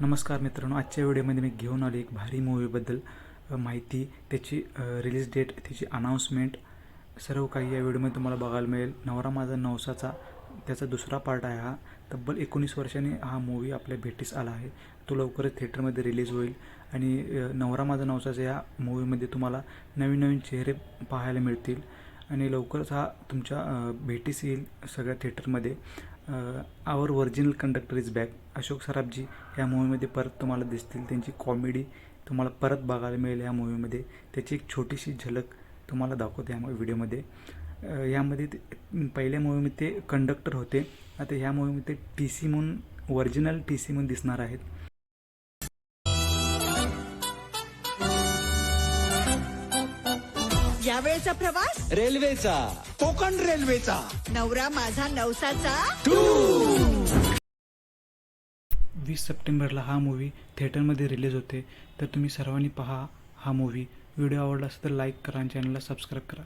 नमस्कार मित्रांनो आजच्या व्हिडिओमध्ये मी घेऊन आलो एक भारी मूवीबद्दल माहिती. त्याची रिलीज डेट त्याची अनाऊन्समेंट सर्व काही या व्हिडिओमध्ये तुम्हाला बघायला मिळेल. नवरा माझा नवसाचा त्याचा दुसरा पार्ट आहे हा. तब्बल एकोणीस वर्षांनी हा मूवी आपल्या भेटीस आला आहे. तो लवकरच थिएटरमध्ये रिलीज होईल. आणि नवरा माझा नवसाचा या मूवीमध्ये तुम्हाला नवीन नवीन चेहरे पाहायला मिळतील. आणि लवकरच हा तुमच्या भेटीस येईल सगळ्या थिएटरमध्ये our original conductor is back Ashok Saraf ji या मूवीमध्ये परत तुम्हाला दिसतील. त्यांची कॉमेडी तुम्हाला परत बघायला मिळेल या मूवीमध्ये त्याची एक छोटीशी झलक तुम्हाला दाखवते या व्हिडिओमध्ये यामध्ये ते पहिल्या मूवीमध्ये ते कंडक्टर होते. आता ह्या मूवीमध्ये टी सी म्हणून ओरिजिनल टी सी म्हणून दिसणार आहेत. यावेळेचा प्रवास? रेल्वेचा. कोकण रेल्वेचा. नवरा माझा नवसाचा? वीस सप्टेंबरला हा मूवी थिएटरमध्ये रिलीज होते. तर तुम्ही सर्वांनी पहा हा मूवी व्हिडिओ आवडला असेल तर लाईक करा आणि चॅनलला सबस्क्राईब करा.